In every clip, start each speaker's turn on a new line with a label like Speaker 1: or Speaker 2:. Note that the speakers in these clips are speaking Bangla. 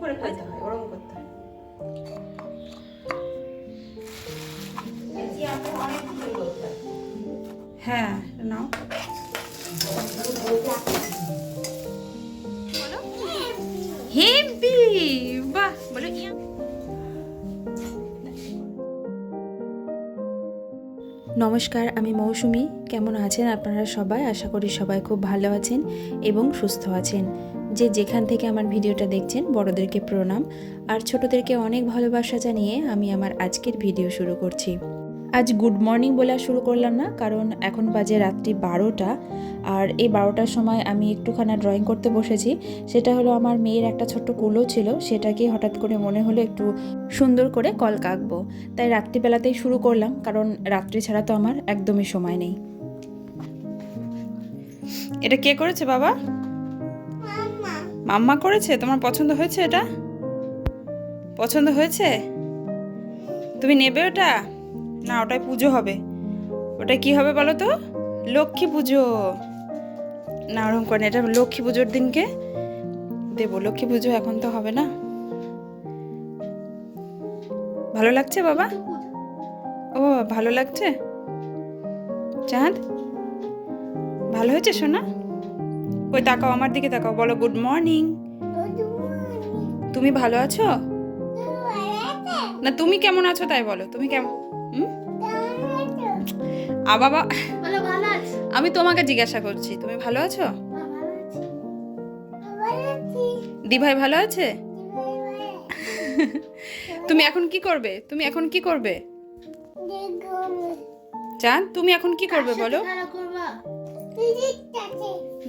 Speaker 1: করে খাইতে হয় হয় করতে হয়।
Speaker 2: হ্যাঁ নাও হেপি বাহ বলো নমস্কার আমি মৌসুমি। কেমন আছেন আপনারা সবাই? আশা করি সবাই খুব ভালো আছেন এবং সুস্থ আছেন। যে যেখান থেকে আমার ভিডিওটা দেখছেন, বড়দেরকে প্রণাম। আর ছোটদেরকে অনেক ভালোবাসা জানিয়ে আমি আমার আজকের ভিডিও শুরু করছি। আজ গুড মর্নিং বলে শুরু করলাম না, কারণ এখন বাজে রাত্রি বারোটা। আর এই বারোটার সময় আমি একটুখানা ড্রয়িং করতে বসেছি। সেটা হলো আমার মেয়ের একটা ছোট্ট কুলো ছিল, সেটাকে হঠাৎ করে মনে হলো একটু সুন্দর করে কল কাকবো। তাই রাত্রিবেলাতেই শুরু করলাম, কারণ রাত্রি ছাড়া তো আমার একদমই সময় নেই। এটা কে করেছে বাবা? মাম্মা করেছে? তোমার পছন্দ হয়েছে এটা? পছন্দ হয়েছে? তুমি নেবে ওটা? না ওটাই পুজো হবে। ওটা কি হবে বলো তো? লক্ষ্মী পুজো। না, ওরকম করে এটা লক্ষ্মী পুজোর দিনকে দেবো। লক্ষ্মী পুজো এখন তো হবে না। ভালো লাগছে বাবা? ও, ভালো লাগছে? চাঁদ? ভালো হয়েছে সোনা? ওই তাকাও আমার দিকে তাকাও বলো গুড মর্নিং তুমি ভালো আছো? না তুমি কেমন আছো তাই বলো তুমি কেমন আ বাবা। আমি তোমাকে জিজ্ঞাসা করছি তুমি ভালো আছো?
Speaker 3: ভালো
Speaker 2: দিভাই ভালো আছে? তুমি এখন কি করবে? তুমি এখন কি করবে? চান তুমি এখন কি করবে বলো?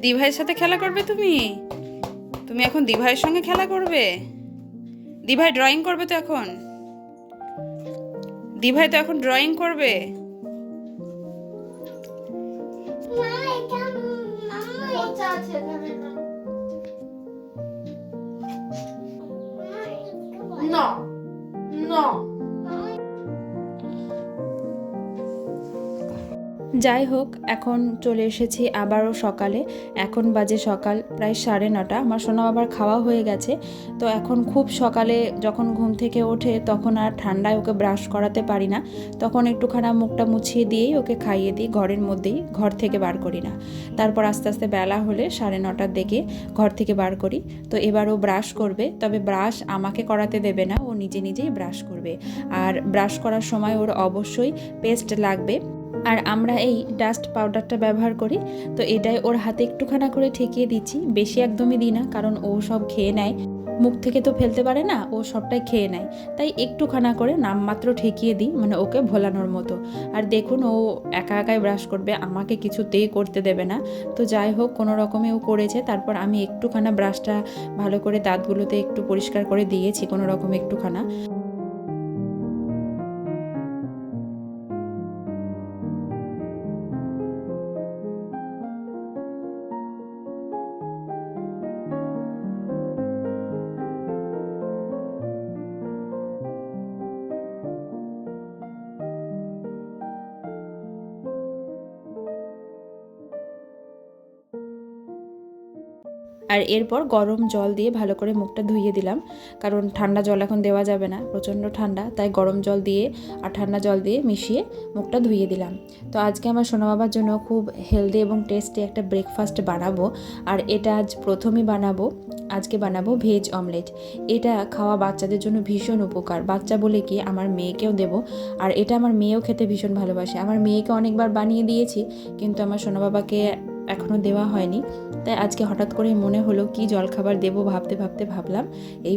Speaker 2: দিভাইয়ের সাথে খেলা করবে তুমি? তুমি এখন দিভাইয়ের সঙ্গে খেলা করবে? দিভাই ড্রয়িং করবে তো এখন? দিভাই তো এখন ড্রয়িং করবে? যাই হোক এখন চলে এসেছি আবারও সকালে। এখন বাজে সকাল, প্রায় সাড়ে নটা। আমার সোনা আবার খাওয়া হয়ে গেছে। তো এখন খুব সকালে যখন ঘুম থেকে ওঠে, তখন আর ঠান্ডায় ওকে ব্রাশ করাতে পারি না। তখন একটুখানা মুখটা মুছিয়ে দিয়েই ওকে খাইয়ে দিই, ঘরের মধ্যেই, ঘর থেকে বার করি না। তারপর আস্তে আস্তে বেলা হলে সাড়ে নটার দিকে ঘর থেকে বার করি। তো এবার ও ব্রাশ করবে, তবে ব্রাশ আমাকে করাতে দেবে না, ও নিজে নিজেই ব্রাশ করবে। আর ব্রাশ করার সময় ওর অবশ্যই পেস্ট লাগবে। আর আমরা এই ডাস্ট পাউডারটা ব্যবহার করি, তো এটাই ওর হাতে একটুখানা করে ঠেকিয়ে দিচ্ছি। বেশি একদমই দিই না, কারণ ও সব খেয়ে নেয়। মুখ থেকে তো ফেলতে পারে না, ও সবটাই খেয়ে নেয়। তাই একটুখানা করে নামমাত্র ঠেকিয়ে দিই মানে ওকে ভোলানোর মতো। আর দেখুন, ও একা একাই ব্রাশ করবে, আমাকে কিছুতেই করতে দেবে না। তো যাই হোক, কোনো রকমে ও করেছে, তারপর আমি একটুখানা ব্রাশটা ভালো করে দাঁতগুলোতে একটু পরিষ্কার করে দিয়েছি, কোনো রকম একটুখানা। আর এরপর গরম জল দিয়ে ভালো করে মুখটা ধুইয়ে দিলাম। কারণ ঠান্ডা জল এখন দেওয়া যাবে না, প্রচণ্ড ঠান্ডা, তাই গরম জল দিয়ে আর ঠান্ডা জল দিয়ে মিশিয়ে মুখটা ধুইয়ে দিলাম। তো আজকে আমার সোনা বাবার জন্য খুব হেলদি এবং টেস্টি একটা ব্রেকফাস্ট বানাবো। আর এটা আজ প্রথমই বানাবো, আজকে বানাবো ভেজ অমলেট এটা খাওয়া বাচ্চাদের জন্য ভীষণ উপকার। বাচ্চা বলে কি, আমার মেয়েকেও দেব। আর এটা আমার মেয়েও খেতে ভীষণ ভালোবাসে। আমার মেয়েকে অনেকবার বানিয়ে দিয়েছি, কিন্তু আমার সোনা বাবাকে এখনও দেওয়া হয়নি। তাই আজকে হঠাৎ করে মনে হলো কি জলখাবার দেবো ভাবতে ভাবতে ভাবলাম, এই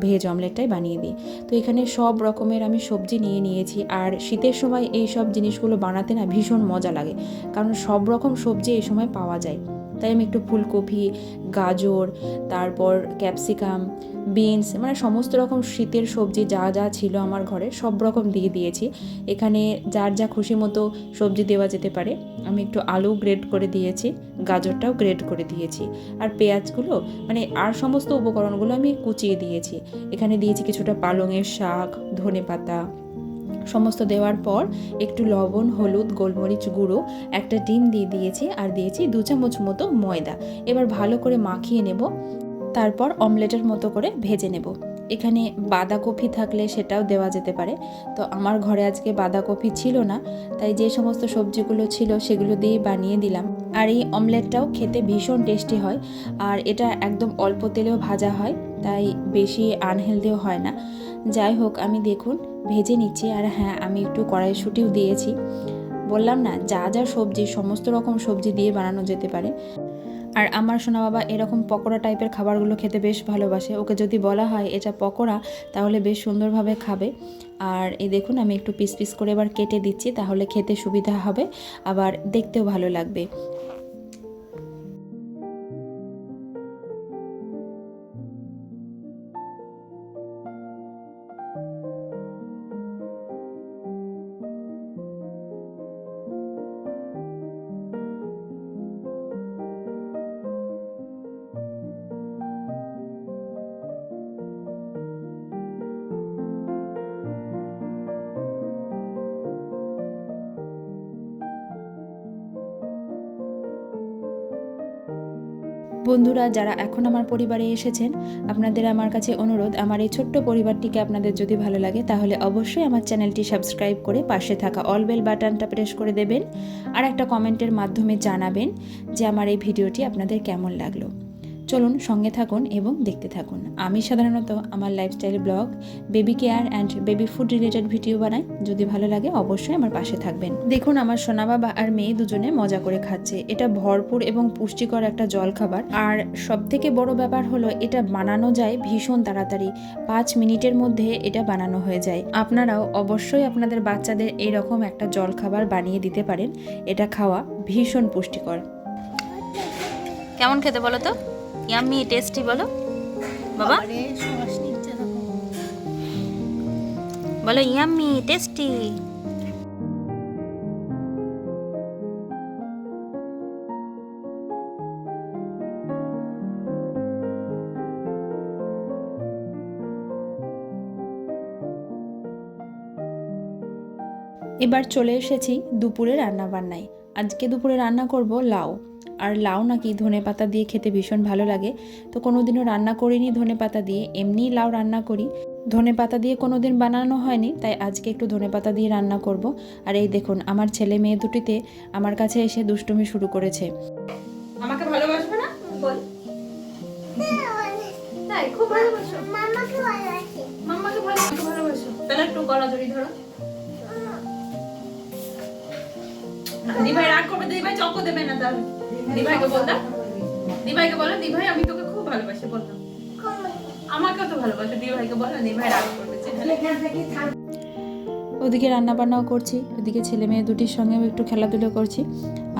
Speaker 2: ভেজ অমলেটটাই বানিয়ে দিই। তো এখানে সব রকমের আমি সবজি নিয়ে নিয়েছি, আর শীতের সময় এই সব জিনিসগুলো বানাতে না ভীষণ মজা লাগে, কারণ সব রকম সবজি এই সময় পাওয়া যায়। তাই আমি একটু ফুলকপি, গাজর, তারপর ক্যাপসিকাম বিনস মানে সমস্ত রকম শীতের সবজি যা যা ছিল আমার ঘরে, সব রকম দিয়ে দিয়েছি। এখানে যার যা খুশি মতো সবজি দেওয়া যেতে পারে। আমি একটু আলু গ্রেড করে দিয়েছি, গাজরটাও গ্রেড করে দিয়েছি। আর পেঁয়াজগুলো মানে আর সমস্ত উপকরণগুলো আমি কুচিয়ে দিয়েছি। এখানে দিয়েছি কিছুটা পালংয়ের শাক, ধনে পাতা। সমস্ত দেওয়ার পর একটু লবণ, হলুদ, গোলমরিচ গুঁড়ো, একটা ডিম দিয়ে দিয়েছি। আর দিয়েছি দু চামচ মতো ময়দা। এবার ভালো করে মাখিয়ে নেব। তারপর অমলেটের মতো করে ভেজে নেব। এখানে বাঁধাকপি থাকলে সেটাও দেওয়া যেতে পারে। তো আমার ঘরে আজকে বাঁধাকপি ছিল না, তাই যে সমস্ত সবজিগুলো ছিল সেগুলো দিয়েই বানিয়ে দিলাম। আর এই অমলেটটাও খেতে ভীষণ টেস্টি হয়, আর এটা একদম অল্প তেলেও ভাজা হয়, তাই বেশি আনহেলদিও হয় না। যাই হোক, আমি দেখুন, ভেজে নিচ্ছি, আর হ্যাঁ আমি একটু কড়াইশুটিও দিয়েছি। বললাম না, যা যা সবজি, সমস্ত রকম সবজি দিয়ে বানানো যেতে পারে। আর আমার সোনা বাবা এরকম পকোড়া টাইপের খাবারগুলো খেতে বেশ ভালোবাসে। ওকে যদি বলা হয় এটা পকোড়া, তাহলে বেশ সুন্দরভাবে খাবে। আর এই দেখুন, আমি একটু পিস পিস করে এবার কেটে দিচ্ছি, তাহলে খেতে সুবিধা হবে, আবার দেখতেও ভালো লাগবে। বন্ধুরা, যারা এখন আমার পরিবারে এসেছেন, আপনাদের আমার কাছে অনুরোধ, আমার এই ছোট্ট পরিবারটিকে আপনাদের যদি ভালো লাগে, তাহলে অবশ্যই আমার চ্যানেলটি সাবস্ক্রাইব করে পাশে থাকা অল বেল বাটনটা প্রেস করে দেবেন। আর একটা কমেন্টের মাধ্যমে জানাবেন যে আমার এই ভিডিওটি আপনাদের কেমন লাগল। চলুন সঙ্গে থাকুন এবং দেখতে থাকুন। আমি সাধারণত আমার lifestyle blog baby care and baby food related video বানাই। যদি ভালো লাগে অবশ্যই আমার পাশে থাকবেন। দেখুন আমার সোনা বাবা আর মেয়ে দুজনে মজা করে খাচ্ছে। এটা ভরপুর এবং পুষ্টিকর একটা জল খাবার আর সব থেকে বড় ব্যাপার হলো, এটা বানানো যায় ভীষণ তাড়াতাড়ি। পাঁচ মিনিটের মধ্যে এটা বানানো হয়ে যায়। আপনারাও অবশ্যই আপনাদের বাচ্চাদের এইরকম একটা জল খাবার বানিয়ে দিতে পারেন। এটা খাওয়া ভীষণ পুষ্টিকর। কেমন খেতে বলো তো? ইয়াম্মি টেস্টি বলো। বাবা। বলো ইয়াম্মি টেস্টি এবার চলে এসেছি দুপুরে রান্না বান্নায় আজকে দুপুরে রান্না করব লাউ। আর লাউ নাকি ধনে পাতা দিয়ে খেতে ভীষণ ভালো লাগে। তো কোনোদিনও রান্না করিনি ধনে পাতা দিয়ে এমনিই লাউ রান্না করি। ধনে পাতা দিয়ে কোনো দিন বানানো হয়নি তাই আজকে একটু ধনে পাতা দিয়ে রান্না করব। আর এই দেখুন আমার ছেলে মেয়ে দুটিতে আমার কাছে এসে দুষ্টুমি শুরু করেছে।
Speaker 1: আমাকে ভালোবাসবে না? বল। তাই খুব ভালোবাসো।
Speaker 3: মামাকে ভালো আছে
Speaker 1: মাম্মাকে ভালো আমাকে ভালোবাসো। তাহলে একটু গলা জড়ি ধরো। দিভাই রাগ করবে দিভাই চক্ক দেবে না তাহলে। দিভাইকে বললাম দিভাইকে বলো দিভাই, আমি তোকে খুব ভালোবাসি। বললাম, আমাকেও তো দিভাইকে বলো দিভাই, রাগ করবে।
Speaker 2: ওদিকে রান্না বান্নাও করছি, ওদিকে ছেলে মেয়ে দুটির সঙ্গেও একটু খেলাধুলো করছি।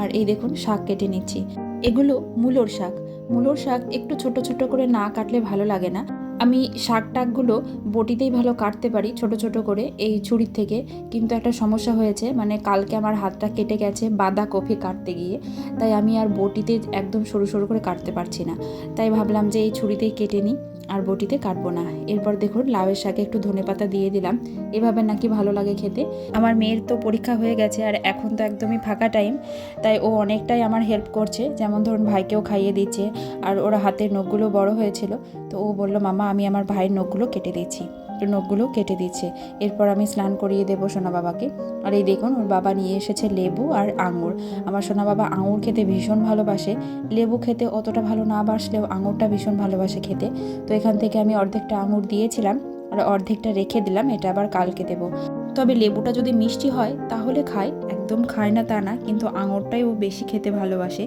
Speaker 2: আর এই দেখুন, শাক কেটে নিচ্ছি। এগুলো মূলোর শাক। মূলোর শাক একটু ছোট ছোট করে না কাটলে ভালো লাগে না। আমি শাক টাকগুলো বটিতেই ভালো কাটতে পারি, ছোট ছোট করে এই ছুরির থেকে। কিন্তু একটা সমস্যা হয়েছে মানে কালকে আমার হাতটা কেটে গেছে বাদা বাঁধাকপি কাটতে গিয়ে। তাই আমি আর বটিতে একদম সরু সরু করে কাটতে পারছি না। তাই ভাবলাম যে এই ছুরিতেই কেটে নিই। আর বটিতে কাটবো না। এরপর দেখুন, লাউয়ের শাকে একটু ধনে পাতা দিয়ে দিলাম। এভাবে নাকি ভালো লাগে খেতে। আমার মেয়ের তো পরীক্ষা হয়ে গেছে আর এখন তো একদমই ফাঁকা টাইম তাই ও অনেকটাই আমার হেল্প করছে। যেমন ধরুন, ভাইকেও খাইয়ে দিচ্ছে। আর ওরা হাতের নখগুলো বড় হয়েছিল, তো ও বলল, মামা, আমি আমার ভাইয়ের নখগুলো কেটে দিচ্ছি তো নখগুলো কেটে দিচ্ছে। এরপর আমি স্নান করিয়ে দেবো সোনা বাবাকে আর এই দেখুন, ওর বাবা নিয়ে এসেছে লেবু আর আঙুর। আমার সোনা বাবা আঙুর খেতে ভীষণ ভালোবাসে। লেবু খেতে অতটা ভালো না বাসলেও আঙুরটা ভীষণ ভালোবাসে খেতে। তো এখান থেকে আমি অর্ধেকটা আঙুর দিয়েছিলাম আর অর্ধেকটা রেখে দিলাম, এটা আবার কালকে দেবো। তবে লেবুটা যদি মিষ্টি হয়, তাহলে খায়। একদম খায় না তা না, কিন্তু আঙুরটাই ও বেশি খেতে ভালোবাসে।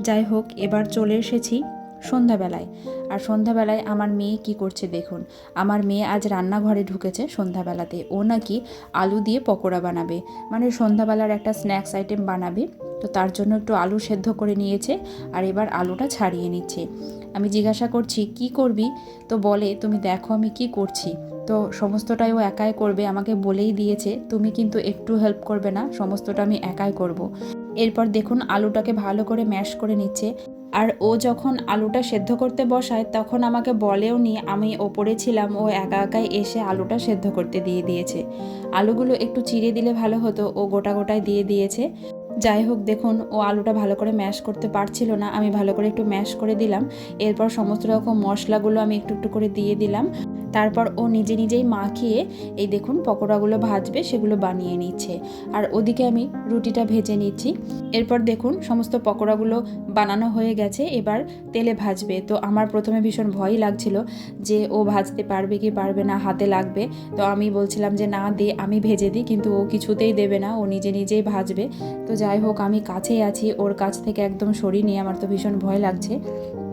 Speaker 2: যাই হোক, এবার চলে এসেছি সন্ধ্যাবেলায়। আর সন্ধ্যাবেলায় আমার মেয়ে কি করছে দেখুন। আমার মেয়ে আজ রান্নাঘরে ঢুকেছে সন্ধ্যাবেলাতে। ও নাকি আলু দিয়ে পকোড়া বানাবে। মানে সন্ধ্যাবেলার একটা স্ন্যাক্স আইটেম বানাবে। তো তার জন্য একটু আলু সেদ্ধ করে নিয়েছে আর এবার আলুটা ছাড়িয়ে নিচ্ছে। আমি জিজ্ঞাসা করছি, কি করবি? তো বলে, তুমি দেখো আমি কি করছি। তো সমস্তটাই ও একাই করবে। আমাকে বলেই দিয়েছে, তুমি কিন্তু একটু হেল্প করবে না, সমস্তটা আমি একাই করব। এরপর দেখুন আলুটাকে ভালো করে ম্যাশ করে নিচ্ছে। আর ও যখন আলুটা সেদ্ধ করতে বসায়, তখন আমাকে বলেও নি, আমি ওপরে ছিলাম, ও একা একাই এসে আলুটা সেদ্ধ করতে দিয়ে দিয়েছে। আলুগুলো একটু চিড়ে দিলে ভালো হতো, ও গোটা গোটায় দিয়ে দিয়েছে। যাই হোক, দেখুন, ও আলুটা ভালো করে ম্যাশ করতে পারছিল না, আমি ভালো করে একটু ম্যাশ করে দিলাম। এরপর সমস্ত রকম মশলাগুলো আমি একটু একটু করে দিয়ে দিলাম। তারপর ও নিজে নিজেই মাখিয়ে এই দেখুন পকোড়াগুলো ভাজবে, সেগুলো বানিয়ে নিচ্ছে। আর ওদিকে আমি রুটিটা ভেজে নিচ্ছি। এরপর দেখুন সমস্ত পকোড়াগুলো বানানো হয়ে গেছে, এবার তেলে ভাজবে। তো আমার প্রথমে ভীষণ ভয়ই লাগছিল যে ও ভাজতে পারবে কি পারবে না, হাতে লাগবে। তো আমি বলছিলাম যে, না, দে, আমি ভেজে দিই। কিন্তু ও কিছুতেই দেবে না, ও নিজে নিজেই ভাজবে। তো যাই হোক, আমি কাছেই আছি, ওর কাছ থেকে একদম সরিয়ে নিয়ে আমার তো ভীষণ ভয় লাগছে।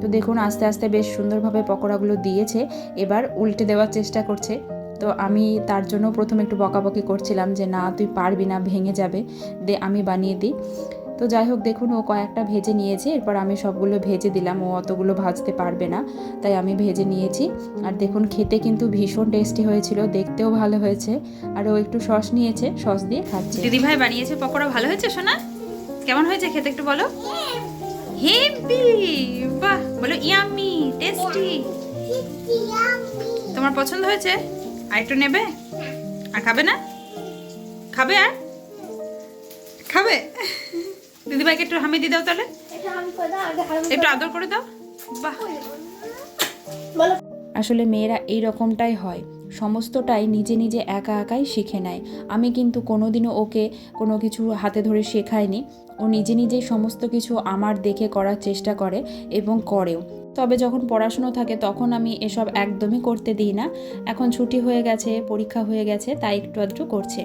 Speaker 2: তো দেখুন আস্তে আস্তে বেশ সুন্দরভাবে পকোড়াগুলো দিয়েছে। এবার উল্টে দেওয়ার চেষ্টা করছে। তো আমি তার জন্য প্রথমে একটু বকাবকি করছিলাম যে না তুই পারবি না ভেঙে যাবে। দে আমি বানিয়ে দিই। তো যাই হোক দেখুন ও কয়েকটা ভেজে নিয়েছে। এরপর আমি সবগুলো ভেজে দিলাম। ও অতগুলো ভাজতে পারবে না তাই আমি ভেজে নিয়েছি। আর দেখুন খেতে কিন্তু ভীষণ টেস্টি হয়েছিল দেখতেও ভালো হয়েছে। আর ও একটু সস নিয়েছে সস দিয়ে খাচ্ছে।
Speaker 1: দিদি ভাই বানিয়েছে পকোড়া ভালো হয়েছে সোনা? কেমন হয়েছে খেতে একটু বলো? হেভি বাহ বলো ইয়ামি টেস্টি তোমার পছন্দ হয়েছে? আর একটু নেবে? আর খাবে না? খাবে আর? খাবে? দিদি ভাইকে একটু হামি দিয়ে দাও তাহলে। একটু আদর করে দাও। বাহ।
Speaker 3: বলো।
Speaker 2: আসলে মেয়েরা এই রকমটাই হয়। সমস্তটাই নিজে নিজে একা একাই শিখে নেয়। আমি কিন্তু কোনোদিনও ওকে কোনো কিছু হাতে ধরে শেখাইনি। ও নিজে নিজেই সমস্ত কিছু আমার দেখে করার চেষ্টা করে এবং করেও। তবে যখন পড়াশুনো থাকে তখন আমি এসব একদমই করতে দিই না। এখন ছুটি হয়ে গেছে, পরীক্ষা হয়ে গেছে, তাই একটু আধটু করছে।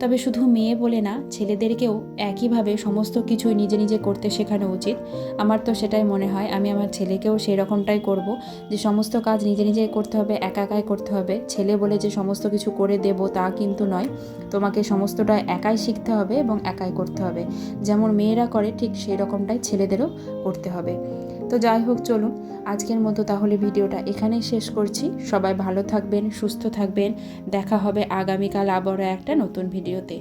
Speaker 2: তবে শুধু মেয়ে বলে না, ছেলেদেরকেও একইভাবে সমস্ত কিছুই নিজে নিজে করতে শেখানো উচিত। আমার তো সেটাই মনে হয়, আমি আমার ছেলেকেও সেই রকমটাই করব যে সমস্ত কাজ নিজে নিজে করতে হবে, একা একাই করতে হবে। ছেলে বলে যে সমস্ত কিছু করে দেব তা কিন্তু নয়, তোমাকে সমস্তটা একাই শিখতে হবে এবং একাই করতে হবে। যেমন মেয়েরা করে, ঠিক সেই রকমটাই ছেলেদেরও করতে হবে। তো যাই হোক, চলুন। আজকের মতো তাহলে ভিডিওটা এখানেই শেষ করছি। সবাই ভালো থাকবেন, সুস্থ থাকবেন। দেখা হবে আগামীকাল আবারও একটা নতুন ভিডিওতে।